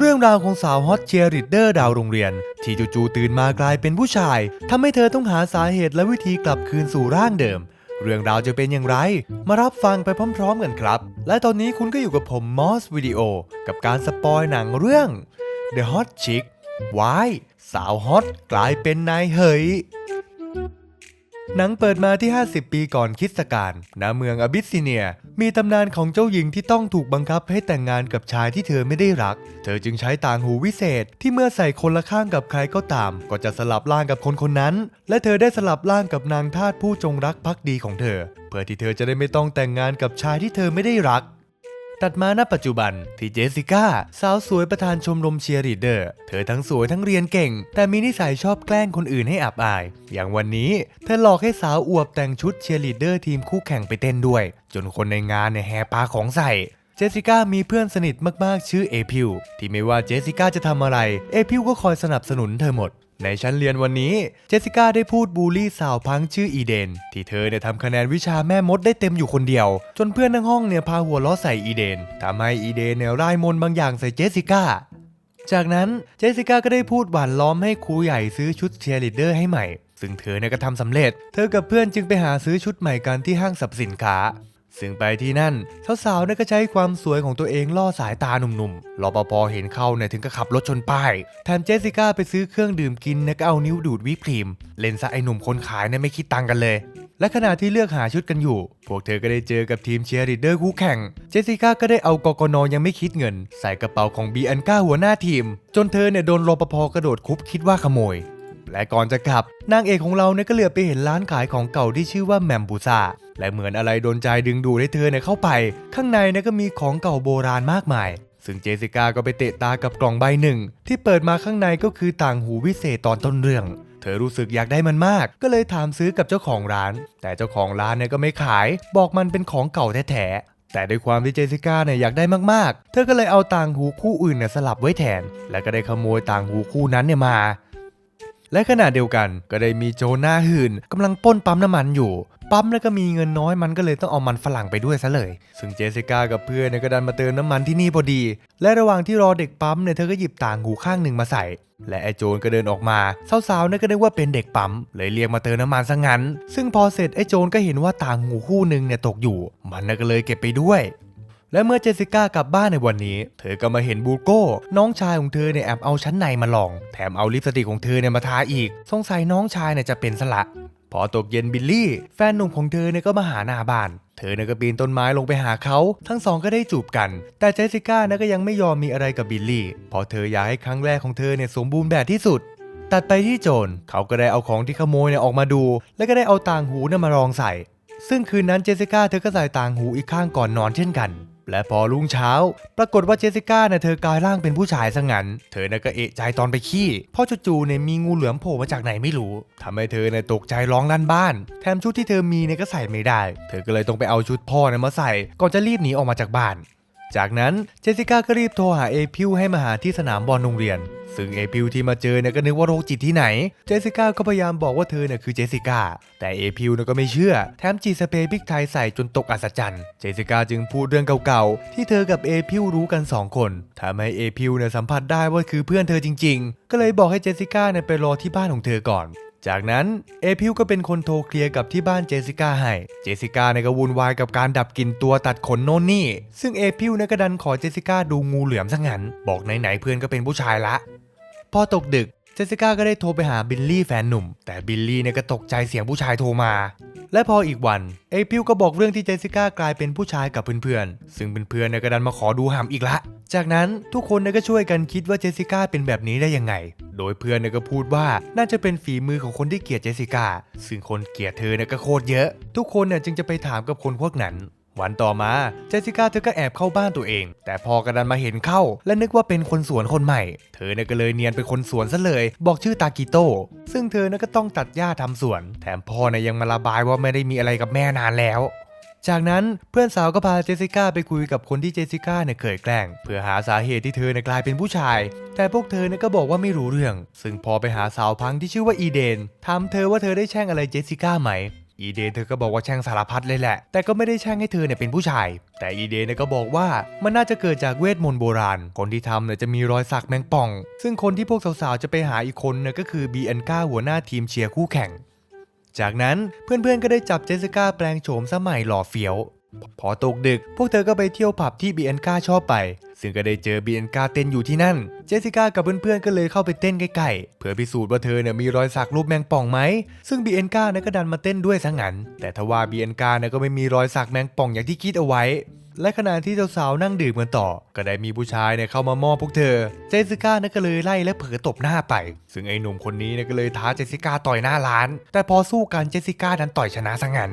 เรื่องราวของสาวฮอตเชียร์ริดเดอร์ดาวโรงเรียน ที่จู่ๆตื่นมากลายเป็นผู้ชายทำให้เธอต้องหาสาเหตุและวิธีกลับคืนสู่ร่างเดิม เรื่องราวจะเป็นอย่างไร มารับฟังไปพร้อมๆกันครับ และตอนนี้คุณก็อยู่กับผมมอสวิดีโอกับการสปอยหนังเรื่อง The Hot Chick วายสาวฮอตกลายเป็นนายเหย หนังเปิดมาที่ 50 ปีก่อนคริสตกาลณเมืองอบิสซิเนีย มีตำนานของเจ้าหญิงที่ต้องถูกบังคับให้แต่งงานกับชายที่เธอไม่ได้รัก เธอจึงใช้ต่างหูวิเศษ ที่เมื่อใส่คนละข้างกับใครก็ตาม ก็จะสลับร่างกับคนคนนั้น และเธอได้สลับร่างกับนางทาสผู้จงรักภักดีของเธอ เพื่อที่เธอจะได้ไม่ต้องแต่งงานกับชายที่เธอไม่ได้รัก ตัดมาณปัจจุบันที่เจสสิก้าสาวสวยประธานชมรมเชียร์ลีดเดอร์ เธอทั้งสวยทั้งเรียนเก่ง แต่มีนิสัยชอบแกล้งคนอื่นให้อับอาย อย่างวันนี้เธอหลอกให้สาวอวบแต่งชุดเชียร์ลีดเดอร์ทีมคู่แข่งไปเต้นด้วย จนคนในงานเนี่ยแห่ปาของใส่เจสสิก้ามีเพื่อนสนิทมากๆ ชื่อเอพิวที่ไม่ว่าเจสสิก้าจะทำอะไร เอพิวก็คอยสนับสนุนเธอหมด ในชั้นเรียนวันนี้ เจสสิก้าได้พูดบูลลี่สาวพังชื่ออีเดน ที่เธอเนี่ยทำคะแนนวิชาแม่มดได้เต็มอยู่คนเดียว จนเพื่อนทั้งห้องเนี่ยพาหัวล้อใส่อีเดนทำให้อีเดนเนี่ยร่ายมนบางอย่างใส่เจสสิก้าจากนั้นเจสสิก้าก็ได้พูดหวานล้อมให้ครูใหญ่ซื้อชุดเชียร์ลีดเดอร์ให้ใหม่ ซึ่งเธอเนี่ยก็ทำสำเร็จ เธอกับเพื่อนจึงไปหาซื้อชุดใหม่กันที่ห้างสรรพสินค้า ซึ่งไปที่นั่นสาวๆเนี่ยก็ใช้ความสวยของตัวเองล่อสายตาหนุ่มๆรอปภเห็นเข้าเนี่ยถึงกับขับรถชนป้ายแถมเจสสิก้าไปซื้อเครื่องดื่มกินแล้วก็เอานิ้วดูดวิปครีม เล่นซะไอหนุ่มคนขายเนี่ยไม่คิดตังกันเลย และขณะที่เลือกหาชุดกันอยู่ พวกเธอก็ได้เจอกับทีมเชียร์ลีดเดอร์คู่แข่ง เจสสิก้าก็ได้เอากกนยังไม่คิดเงิน ใส่กระเป๋าของบีอันก้าหัวหน้าทีม จนเธอเนี่ยโดนรปภกระโดดคุบคิดว่าขโมยและก่อนจะกลับ นางเอกของเราเนี่ยก็เหลือไปเห็นร้านขายของเก่าที่ชื่อว่าแมมบูซา และเหมือนอะไรโดนใจดึงดูดให้เธอเนี่ยเข้าไป ข้างในเนี่ยก็มีของเก่าโบราณมากมาย ซึ่งเจสิก้าก็ไปเตะตากับกล่องใบหนึ่ง ที่เปิดมาข้างในก็คือต่างหูวิเศษตอนต้นเรื่อง เธอรู้สึกอยากได้มันมาก ก็เลยถามซื้อกับเจ้าของร้าน แต่เจ้าของร้านเนี่ยก็ไม่ขาย บอกมันเป็นของเก่าแท้แต่ด้วยความที่เจสสิก้าเนี่ยอยากได้มากๆ เธอก็เลยเอาต่างหูคู่อื่นเนี่ยสลับไว้แทน และก็ได้ขโมยต่างหูคู่นั้นเนี่ยมา และขณะเดียวกันก็ได้มีโจหน้าหื่นกำลังป้นปั๊มน้ำมันอยู่ ปั๊มแล้วก็มีเงินน้อยมันก็เลยต้องเอามันฝรั่งไปด้วยซะเลย ซึ่งเจสสิก้ากับเพื่อนเนี่ยก็ดันมาเติมน้ำมันที่นี่พอดี และระหว่างที่รอเด็กปั๊มเนี่ยเธอก็หยิบต่างหูข้างหนึ่งมาใส่ และไอโจรก็เดินออกมาสาวๆเนี่ยก็นึกว่าเป็นเด็กปั๊มเลยเรียกมาเติมน้ำมันซะงั้น ซึ่งพอเสร็จไอโจรก็เห็นว่าต่างหูคู่หนึ่งเนี่ยตกอยู่ มันก็เลยเก็บไปด้วย และเมื่อเจสสิก้ากลับบ้านในวันนี้ เธอก็มาเห็นบูโก้ น้องชายของเธอเนี่ยแอบเอาชั้นในมาลอง แถมเอาลิปสติกของเธอเนี่ยมาทาอีก สงสัยน้องชายเนี่ยจะเป็นสละ พอตกเย็นบิลลี่ แฟนหนุ่มของเธอเนี่ยก็มาหาหน้าบ้านเธอเนี่ยก็ปีนต้นไม้ลงไปหาเขา ทั้งสองก็ได้จูบกัน แต่เจสสิก้าเนี่ยก็ยังไม่ยอมมีอะไรกับบิลลี่เพราะเธออยากให้ครั้งแรกของเธอเนี่ยสมบูรณ์แบบที่สุด ตัดไปที่โจรเขาก็ได้เอาของที่ขโมยเนี่ยออกมาดู แล้วก็ได้เอาต่างหูเนี่ยมาลองใส่ ซึ่งคืนนั้นเจสสิก้าเธอก็ใส่ต่างหูอีกข้างก่อนนอนเช่นกัน และพอรุ่งเช้า ปรากฏว่าเจสสิก้าเนี่ยเธอกลายร่างเป็นผู้ชายซะงั้น เธอเนี่ยก็เอะใจตอนไปขี้เพราะจู่ๆเนี่ยมีงูเหลือมโผล่มาจากไหนไม่รู้ทำให้เธอเนี่ยตกใจร้องลั่นบ้าน แถมชุดที่เธอมีเนี่ยก็ใส่ไม่ได้ เธอก็เลยต้องไปเอาชุดพ่อเนี่ยมาใส่ก่อนจะรีบหนีออกมาจากบ้าน จากนั้นเจสิก้าก็รีบโทรหาเอพิวให้มาหาที่สนามบอลโรงเรียน ซึ่งเอพิวที่มาเจอเนี่ยก็นึกว่าโรคจิตที่ไหน เจสิก้าก็พยายามบอกว่าเธอเนี่ยคือเจสิก้า แต่เอพิวเนี่ยก็ไม่เชื่อ แถมจีสเปรย์พริกไทยใส่จนตกอัศจรรย์ เจสิก้าจึงพูดเรื่องเก่าๆ ที่เธอกับเอพิวรู้กัน 2 คนทำให้เอพิวเนี่ยสัมผัสได้ว่าคือเพื่อนเธอจริง ๆ ก็เลยบอกให้เจสิก้าเนี่ยไปรอที่บ้านของเธอก่อน จากนั้นเอพิวก็เป็นคนโทรเคลียร์กับที่บ้านเจสสิก้าให้ เจสสิก้าเนี่ยก็วุ่นวายกับการดับกลิ่นตัวตัดขนโน่นนี่ ซึ่งเอพิวเนี่ยก็ดันขอเจสสิก้าดูงูเหลือมซะงั้น บอกไหนๆเพื่อนก็เป็นผู้ชายละ พอตกดึก เจสสิก้าก็ได้โทรไปหาบิลลี่แฟนหนุ่ม แต่บิลลี่เนี่ยก็ตกใจเสียงผู้ชายโทรมา และพออีกวันเอพิวก็บอกเรื่องที่เจสสิก้ากลายเป็นผู้ชายกับเพื่อนๆ ซึ่งเพื่อนๆเนี่ยก็ดันมาขอดูหามอีกละ จากนั้นทุกคนเนี่ยก็ช่วยกันคิดว่าเจสสิก้าเป็นแบบนี้ได้ยังไง โดยเพื่อนเนี่ยก็พูดว่าน่าจะเป็นฝีมือของคนที่เกลียดเจสสิก้า ซึ่งคนเกลียดเธอเนี่ยก็โคตรเยอะ ทุกคนเนี่ยจึงจะไปถามกับคนพวกนั้น วันต่อมาเจสสิก้าเธอก็แอบเข้าบ้านตัวเอง แต่พอกระดันมาเห็นเข้า และนึกว่าเป็นคนสวนคนใหม่ เธอเนี่ยก็เลยเนียนเป็นคนสวนซะเลย บอกชื่อตากิโต้ซึ่งเธอเนี่ยก็ต้องตัดหญ้าทำสวน แถมพ่อเนี่ยยังมาระบายว่าไม่ได้มีอะไรกับแม่นานแล้วจากนั้นเพื่อนสาวก็พาเจสสิก้าไปคุยกับคนที่เจสสิก้าเนี่ยเคยแกล้ง เพื่อหาสาเหตุที่เธอเนี่ยกลายเป็นผู้ชาย แต่พวกเธอเนี่ยก็บอกว่าไม่รู้เรื่อง ซึ่งพอไปหาสาวพังที่ชื่อว่าอีเดนถามเธอว่าเธอได้แช่งอะไรเจสสิก้าไหม อีเดนเธอก็บอกว่าแช่งสารพัดเลยแหละ แต่ก็ไม่ได้แช่งให้เธอเนี่ยเป็นผู้ชาย แต่อีเดนเนี่ยก็บอกว่ามันน่าจะเกิดจากเวทมนต์โบราณ คนที่ทำเนี่ยจะมีรอยสักแมงป่อง ซึ่งคนที่พวกสาวๆจะไปหาอีกคนเนี่ยก็คือบีแอนก้าหัวหน้าทีมเชียร์คู่แข่ง จากนั้นเพื่อนๆก็ได้จับเจสสิก้าแปลงโฉมสมัยหล่อเฟี้ยว พอตกดึก พวกเธอก็ไปเที่ยวผับที่บีแอนกาชอบไป ซึ่งก็ได้เจอบีแอนกาเต้นอยู่ที่นั่น เจสสิก้ากับเพื่อนๆก็เลยเข้าไปเต้นใกล้ๆ เพื่อพิสูจน์ว่าเธอเนี่ยมีรอยสักรูปแมงป่องไหม ซึ่งบีแอนกาเนี่ยก็ดันมาเต้นด้วยซะงั้น แต่ทว่าบีแอนกาเนี่ยก็ไม่มีรอยสักแมงป่องอย่างที่คิดเอาไว้ และขณะที่สาวๆนั่งดื่มกันต่อ ก็ได้มีผู้ชายเนี่ยเข้ามามอบพวกเธอ เจสสิก้าเนี่ยก็เลยไล่และเผลอตบหน้าไป ซึ่งไอ้หนุ่มคนนี้เนี่ยก็เลยท้าเจสสิก้าต่อยหน้าร้าน แต่พอสู้กันเจสสิก้าดันต่อยชนะซะงั้น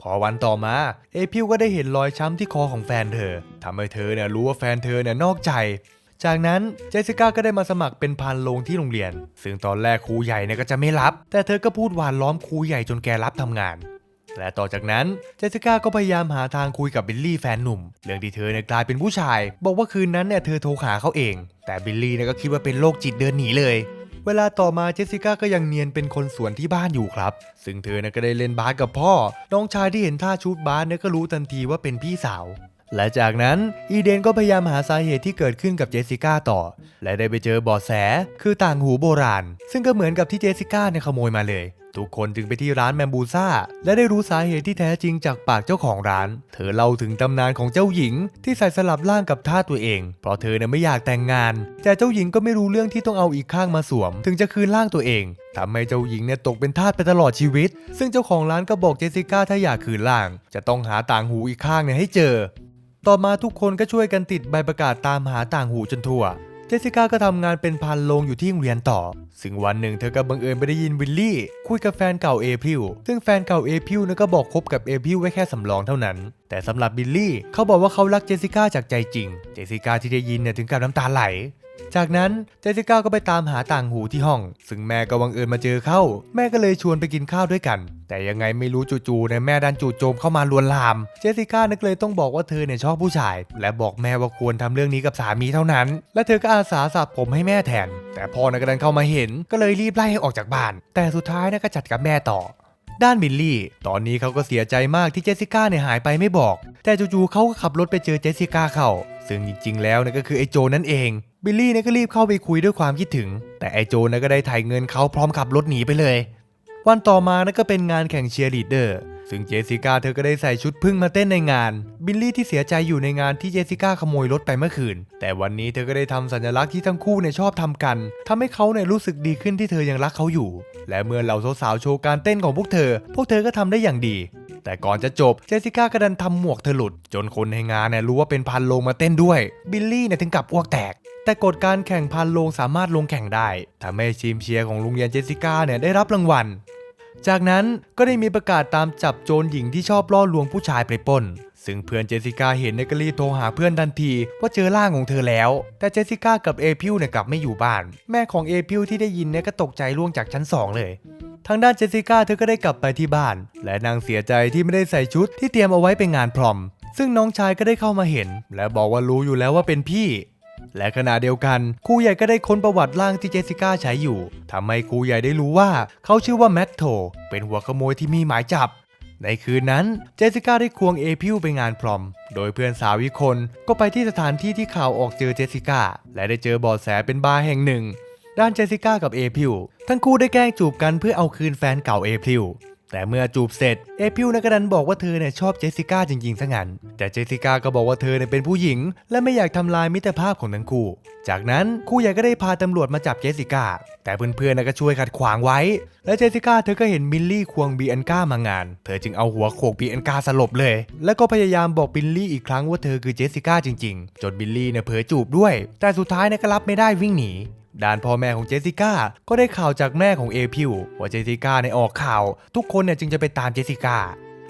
พอวันต่อมาเอพิวก็ได้เห็นรอยช้ำที่คอของแฟนเธอทำให้เธอเนี่ยรู้ว่าแฟนเธอเนี่ยนอกใจ จากนั้นเจสสิก้าก็ได้มาสมัครเป็นพานโรงที่โรงเรียน ซึ่งตอนแรกครูใหญ่เนี่ยก็จะไม่รับ แต่เธอก็พูดหวานล้อมครูใหญ่จนแกรับทำงานและต่อจากนั้นเจสสิก้าก็พยายามหาทางคุยกับบิลลี่แฟนหนุ่ม เรื่องที่เธอเนี่ยกลายเป็นผู้ชาย บอกว่าคืนนั้นเนี่ยเธอโทรหาเขาเอง แต่บิลลี่เนี่ยก็คิดว่าเป็นโรคจิตเดินหนีเลย เวลาต่อมาเจสสิก้าก็ยังเนียนเป็นคนสวนที่บ้านอยู่ครับ ซึ่งเธอเนี่ยก็ได้เล่นบาสกับพ่อ น้องชายที่เห็นท่าชุดบาสเนี่ยก็รู้ทันทีว่าเป็นพี่สาว และจากนั้นอีเดนก็พยายามหาสาเหตุที่เกิดขึ้นกับเจสสิก้าต่อ และได้ไปเจอบอแสคือต่างหูโบราณ ซึ่งก็เหมือนกับที่เจสสิก้าเนี่ยขโมยมาเลย ทุกคนจึงไปที่ร้านแมมบูซ่า และได้รู้สาเหตุที่แท้จริงจากปากเจ้าของร้าน เธอเล่าถึงตำนานของเจ้าหญิง ที่ใส่สลับร่างกับท่าตัวเอง เพราะเธอเนี่ยไม่อยากแต่งงาน แต่เจ้าหญิงก็ไม่รู้เรื่องที่ต้องเอาอีกข้างมาสวม ถึงจะคืนร่างตัวเองทำให้เจ้าหญิงเนี่ยตกเป็นทาสไปตลอดชีวิต ซึ่งเจ้าของร้านก็บอกเจสสิก้าถ้าอยากคืนร่าง จะต้องหาต่างหูอีกข้างเนี่ยให้เจอ ต่อมาทุกคนก็ช่วยกันติดใบประกาศตามหาต่างหูจนทั่ว เจสสิก้าก็ทำงานเป็นพันโรงอยู่ที่โรงเรียนต่อ ซึ่งวันหนึ่งเธอก็บังเอิญไปได้ยินวิลลี่คุยกับแฟนเก่าเอพิวซึ่งแฟนเก่าเอพิวนั้นก็บอกคบกับเอพิวไว้แค่สำรองเท่านั้น แต่สำหรับบิลลี่เขาบอกว่าเขารักเจสสิก้าจากใจจริง เจสสิก้าที่ได้ยินเนี่ยถึงกับน้ำตาไหล จากนั้นเจสสิก้าก็ไปตามหาต่างหูที่ห้อง ซึ่งแม่ก็บังเอิญมาเจอเข้า แม่ก็เลยชวนไปกินข้าวด้วยกัน แต่ยังไงไม่รู้จู่ๆเนี่ยแม่ดันจู่โจมเข้ามาลวนลาม เจสสิก้านึกเลยต้องบอกว่าเธอเนี่ยชอบผู้ชาย และบอกแม่ว่าควรทำเรื่องนี้กับสามีเท่านั้น และเธอก็อาสาสระผมให้แม่แทน แต่พ่อนี่ยก็ดันเข้ามาเห็น ก็เลยรีบไล่ให้ออกจากบ้าน แต่สุดท้ายนี่ยก็จัดกับแม่ต่อด้านบิลลี่ ตอนนี้เขาก็เสียใจมากที่เจสสิก้าเนี่ยหายไปไม่บอก แต่จู่ๆเขาก็ขับรถไปเจอเจสสิก้าเข้า ซึ่งจริง ๆ แล้วเนี่ยก็คือไอ้โจนั่นเอง บิลลี่เนี่ยก็รีบเข้าไปคุยด้วยความคิดถึง แต่ไอ้โจนี่ยก็ได้ถ่ายเงินเขาพร้อมขับรถหนีไปเลย วันต่อมานะก็เป็นงานแข่งเชียร์ลีดเดอร์ ซึ่งเจสสิก้าเธอก็ได้ใส่ชุดพึ่งมาเต้นในงาน บิลลี่ที่เสียใจอยู่ในงานที่เจสสิก้าขโมยรถไปเมื่อคืน แต่วันนี้เธอก็ได้ทำสัญลักษณ์ที่ทั้งคู่เนี่ยชอบทำกันทำให้เขาเนี่ยรู้สึกดีขึ้นที่เธอยังรักเขาอยู่ และเมื่อเหล่าสาวๆโชว์การเต้นของพวกเธอ พวกเธอก็ทำได้อย่างดี แต่ก่อนจะจบเจสสิก้าก็ดันทำหมวกเธอหลุด จนคนในงานเนี่ยรู้ว่าเป็นพันโลงมาเต้นด้วย บิลลี่เนี่ยถึงกับอ้วกแตก แต่กฎการแข่งพันโลงสามารถลงแข่งได้ทำให้ทีมเชียร์ของโรงเรียนเจสสิก้าเนี่ยได้รับรางวัลจากนั้นก็ได้มีประกาศตามจับโจรหญิงที่ชอบล่อลวงผู้ชายไปปล้น ซึ่งเพื่อนเจสิก้าเห็นในยก็รีบโทรหาเพื่อนทันทีว่าเจอร่างของเธอแล้ว แต่เจสสิก้ากับเอพิวเนี่ยกลับไม่อยู่บ้าน แม่ของเอพิวที่ได้ยินเนี่ยก็ตกใจล่วงจากชั้น 2 เลย ทางด้านเจสสิก้าเธอก็ได้กลับไปที่บ้าน และนางเสียใจที่ไม่ได้ใส่ชุดที่เตรียมเอาไว้เป็นงานพรอม ซึ่งน้องชายก็ได้เข้ามาเห็น และบอกว่ารู้อยู่แล้วว่าเป็นพี่ และขณะเดียวกันครูใหญ่ก็ได้ค้นประวัติร่างที่เจสสิก้าใช้อยู่ทำให้ครูใหญ่ได้รู้ว่าเขาชื่อว่าแมทโทเป็นหัวขโมยที่มีหมายจับในคืนนั้นเจสสิก้าได้ควงเอพิวไปงานพรอม โดยเพื่อนสาวอีกคนก็ไปที่สถานที่ที่ข่าวออกเจอเจสสิก้าและได้เจอบอดแสเป็นบาร์แห่งหนึ่ง ด้านเจสสิก้ากับเอพิวทั้งคู่ได้แกล้งจูบกันเพื่อเอาคืนแฟนเก่าเอพิวแต่เมื่อจูบเสร็จเอพิวนะก็ดันบอกว่าเธอเนี่ยชอบเจสสิก้าจริงๆซะงั้น แต่เจสสิก้าก็บอกว่าเธอเนี่ยเป็นผู้หญิง และไม่อยากทำลายมิตรภาพของทั้งคู่ จากนั้นครูใหญ่ก็ได้พาตำรวจมาจับเจสสิก้า แต่เพื่อนๆนะก็ช่วยขัดขวางไว้ และเจสสิก้าเธอก็เห็นมิลลี่ควงบีแอนก้ามางาน เธอจึงเอาหัวโขกบีแอนก้าสลบเลย แล้วก็พยายามบอกบิลลี่อีกครั้งว่าเธอคือเจสสิก้าจริงๆ จนบิลลี่เนี่ยเผลอจูบด้วย แต่สุดท้ายเนี่ยก็รับไม่ได้วิ่งหนี ด้านพ่อแม่ของเจสสิก้าก็ได้ข่าวจากแม่ของเอพิวว่าเจสสิก้าในออกข่าว ทุกคนเนี่ยจึงจะไปตามเจสสิก้า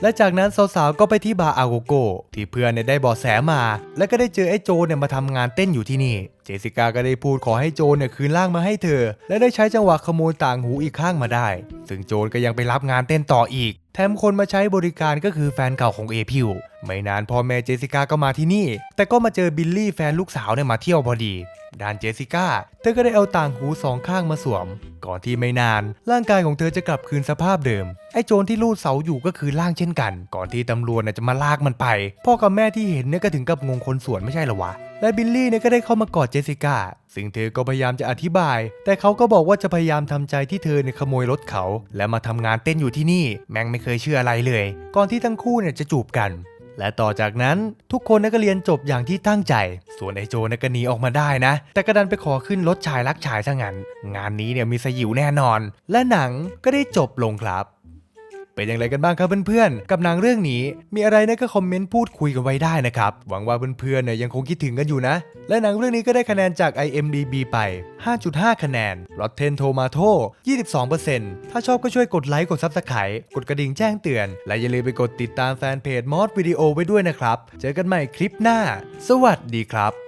และจากนั้นสาวๆก็ไปที่บาร์อาโกโกที่เพื่อนเนี่ยได้บอแสมา และก็ได้เจอไอ้โจเนี่ยมาทำงานเต้นอยู่ที่นี่ เจสิก้าก็ได้พูดขอให้โจเนี่ยคืนร่างมาให้เธอ และได้ใช้จังหวะขโมยต่างหูอีกข้างมาได้ ซึ่งโจก็ยังไปรับงานเต้นต่ออีก แถมคนมาใช้บริการก็คือแฟนเก่าของเอพิวไม่นานพ่อแม่เจสิก้าก็มาที่นี่ แต่ก็มาเจอบิลลี่แฟนลูกสาวเนี่ยมาเที่ยวพอดีด้านเจสสิก้าเธอก็ได้เอาต่างหูสองข้างมาสวม ก่อนที่ไม่นาน ร่างกายของเธอจะกลับคืนสภาพเดิม ไอ้โจรที่ลูดเสาอยู่ก็คือร่างเช่นกัน ก่อนที่ตำรวจจะมาลากมันไป พ่อกับแม่ที่เห็นเนี่ยก็ถึงกับงงคนสวนไม่ใช่เหรอวะ และบิลลี่เนี่ยก็ได้เข้ามากอดเจสสิก้า ซึ่งเธอก็พยายามจะอธิบาย แต่เขาก็บอกว่าจะพยายามทำใจที่เธอเนี่ยขโมยรถเขา และมาทำงานเต้นอยู่ที่นี่ แม่งไม่เคยเชื่ออะไรเลย ก่อนที่ทั้งคู่เนี่ยจะจูบกัน และต่อจากนั้นทุกคนนักเรียนจบอย่างที่ตั้งใจ ส่วนไอโจนัก็หนีออกมาได้นะ แต่กระดันไปขอขึ้นรถชายรักชายซะงั้น งานนี้เนี่ยมีสยิวแน่นอน และหนังก็ได้จบลงครับ เป็นอย่างไรกันบ้างครับเพื่อนๆ กับหนังเรื่องนี้ มีอะไรนะก็คอมเมนต์พูดคุยกันไว้ได้นะครับ หวังว่าเพื่อนๆเนี่ยยังคงคิดถึงกันอยู่นะ และหนังเรื่องนี้ก็ได้คะแนนจาก IMDB ไป 5.5 คะแนน Rotten Tomato 22%ถ้าชอบก็ช่วยกดไลค์กด Subscribe กดกระดิ่งแจ้งเตือน และอย่าลืมไปกดติดตามแฟนเพจมอสวิดีโอไว้ด้วยนะครับ เจอกันใหม่คลิปหน้า สวัสดีครับ